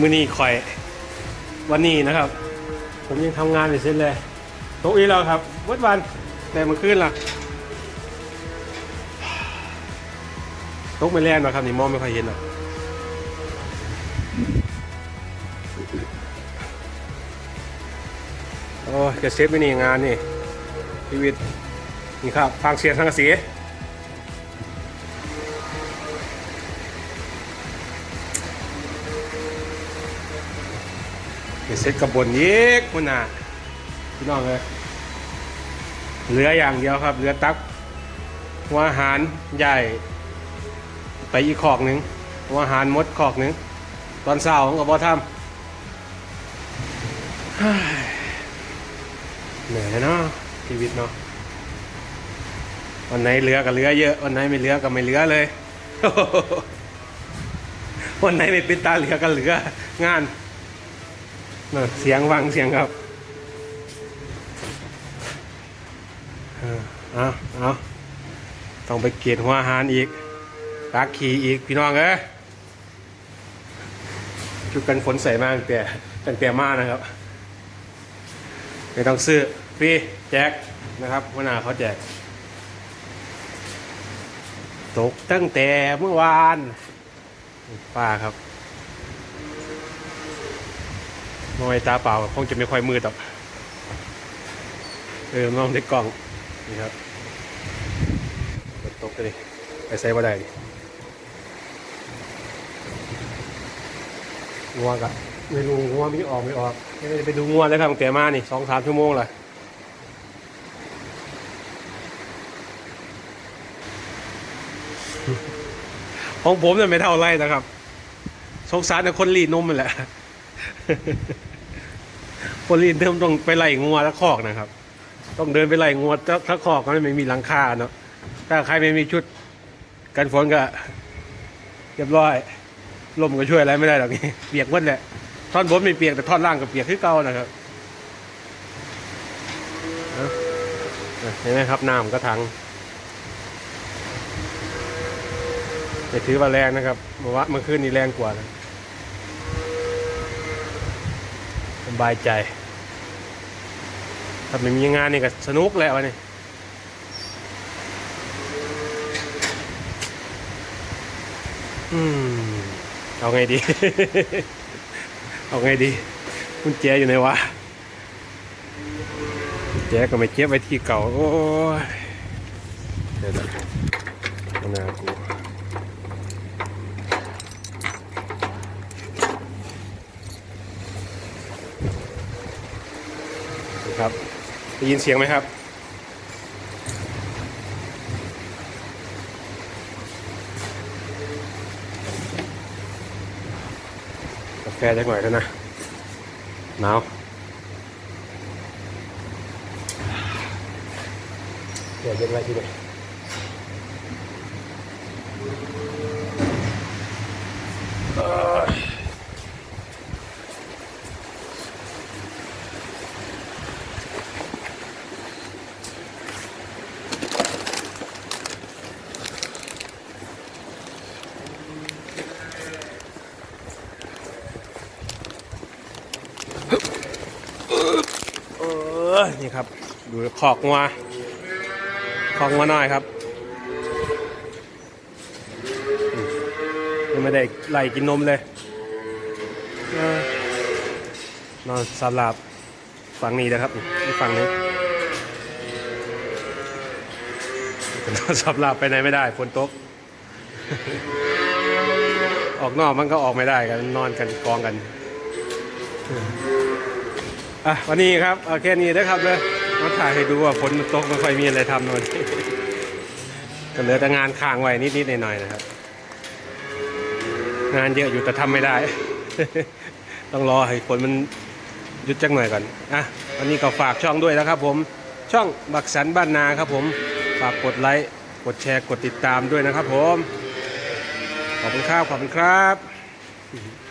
มือนี้คอย วันนี้นะครับ ผมยังทำงานอยู่เส้นเลยโต๊ะอีแล้วครับวัดวันแต่มื่อคืนล่ะโต๊ะไม่แรงหรอกครับนี่มองไม่ค่อยเห็นหรอกโอ้ยจะเซฟไม่นี่งานนี่ชีวิตนี่ครับฟังเสียงสังกะสี เดี๋ยวเซ็ตกับบนยีกคุณน่ะพี่น้องเลยเหลืออย่างเดียวครับ เหลือตักหัวอาหารใหญ่ ไปอีกขอกหนึ่งหัวอาหารมดขอกหนึ่งตอนเช้าของกับบอทำเฮ้ยเหนื่อยเนาะชีวิตเนาะวันไหนเหลือก็เหลือเยอะ วันไหนไม่เหลือก็ไม่เหลือเลย วันไหนไม่เป็นตาเหลือก็เหลืองานน่ะเสียงฟังเสียงครับเอาเอาต้องไปเกณฑ์หัวอาหารอีกตักขี่อีกพี่น้องเอ้ยชุดกันฝนใส่มากแต่ตั้งแต่มานะครับไม่ต้องซื้อฟรีแจกนะครับวันหน้าเขาแจก ตกตั้งแต่เมื่อวาน ป้าครับมองไอ้ตาเปล่าคงจะไม่ค่อยมืดหรอกเออมองในกล่องนี่ครับตกกันดิไปใส่บ่ได้งัวกะไม่รู้งัวมีออกไม่ออกไม่ได้ไปดูงัวเลยครับตั้งแต่มานี่สองสามชั่วโมงเลย ของผมเนี่ยไม่เท่าไรนะครับ สงสารแต่คนรีดนมมันแหละ คนรีดนมต้องไปไล่งัวแล้วคอกนะครับ ต้องเดินไปไล่งัวถ้าถ้าคอกมันไม่มีหลังคาเนาะ ถ้าใครไม่มีชุดกันฝนก็เรียบร้อย ลมก็ช่วยอะไรไม่ได้หรอกนี่ เปียกหมดแหละ ท่อนบนไม่เปียกแต่ท่อนล่างก็เปียกขึ้นเก่านะครับเห็นไหมครับน้ำก็ทัง แต่ถือว่าแรงนะครับเมื่อวานเมื่อคืนนี้แรงกว่านะสบายใจ ถ้าไม่มีงานนี่ก็สนุกแล้ววันนี้อืม เอาไงดี เอาไงดีกุญแจอยู่ไหนวะแจก็ไม่เก็บไว้ที่เก่า โอ้ยเดี๋ยวนะเอนากู ครับได้ยินเสียงไหมครับ กาแฟได้หน่อยแล้วนะหนาวเดี๋ยวเย็นไว้ที่ไหน อนี่ครับ ดูขอกงัวขอกงัวน้อยครับ ยังไม่ได้ไหลกินนมเลยเออนอนสลับฝั่งนี้นะครับอีกฝั่งนี้นอนสลับไปไหนไม่ได้ฝนตก ออกนอกมันก็ออกไม่ได้กันนอนกันกองกัน อะวันนี้ครับเอาแค่นี้นะครับเลยมาถ่ายให้ดูว่าฝนมันตกไม่ค่อยมีอะไรทำนอนก็เหลือแต่งานค้างไว้นิดๆหน่อยๆนะครับ งานเยอะอยู่แต่ทำไม่ได้ ต้องรอให้ฝนมันหยุดจักหน่อยก่อนอะวันนี้ก็ฝากช่องด้วยนะครับ ผมช่องบักสันบ้านนาครับ ผมฝากกดไลค์กดแชร์กดติดตามด้วยนะครับ ผมขอบคุณครับขอบคุณครับ